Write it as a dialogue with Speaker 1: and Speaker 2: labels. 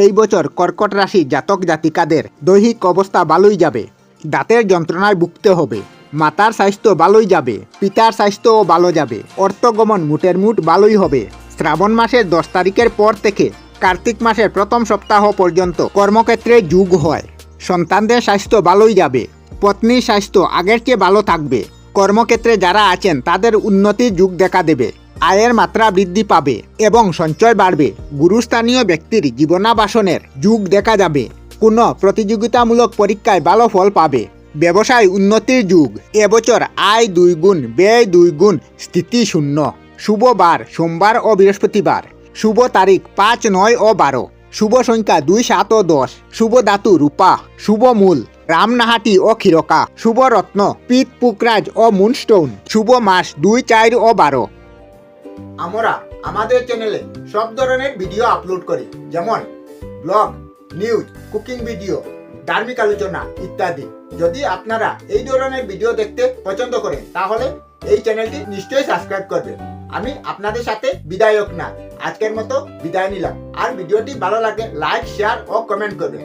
Speaker 1: এই বছর কর্কট রাশি জাতক জাতিকাদের দৈহিক অবস্থা ভালোই যাবে। দাঁতের যন্ত্রণায় ভুগতে হবে। মাতার স্বাস্থ্য ভালোই যাবে। পিতার স্বাস্থ্যও ভালো যাবে। অর্থগমন মুটের মুট ভালোই হবে। শ্রাবণ মাসের দশ তারিখের পর থেকে কার্তিক মাসের প্রথম সপ্তাহ পর্যন্ত কর্মক্ষেত্রে যুগ হয়। সন্তানদের স্বাস্থ্য ভালোই যাবে। পত্নীর স্বাস্থ্য আগের চেয়ে ভালো থাকবে। কর্মক্ষেত্রে যারা আছেন, তাদের উন্নতির যুগ দেখা দেবে। আয়ের মাত্রা বৃদ্ধি পাবে এবং সঞ্চয় বাড়বে। গুরুস্থানীয় ব্যক্তির জীবনাবাসনের যুগ দেখা যাবে। কোনো প্রতিযোগিতামূলক পরীক্ষায় ভালো ফল পাবে। ব্যবসায় উন্নতির যুগ। এবছর আয় দুই গুণ, ব্যয় দুই গুণ, স্থিতি শূন্য। শুভ বার, সোমবার ও বৃহস্পতিবার। শুভ তারিখ পাঁচ, নয় ও বারো। শুভ সংখ্যা দুই, সাত ও দশ। শুভ ধাতু, রূপা। শুভ মূল। রামনাহাটি ও ক্ষীরকা শুভ রত্ন পিত পুকরাজ ও মুনস্টোন। শুভ মাস দুই, চার ও বারো। আমরা আমাদের চ্যানেলে সব ধরনের ভিডিও আপলোড করি, যেমন ব্লগ নিউজ কুকিং ভিডিও ধার্মিক আলোচনা ইত্যাদি। যদি আপনারা এই ধরনের ভিডিও দেখতে পছন্দ করেন, তাহলে এই চ্যানেলটি নিশ্চয়ই সাবস্ক্রাইব করবেন। আমি আপনাদের সাথে বিদায়ক না, আজকের মতো বিদায় নিলাম। আর ভিডিওটি ভালো লাগে লাইক শেয়ার ও কমেন্ট করবেন।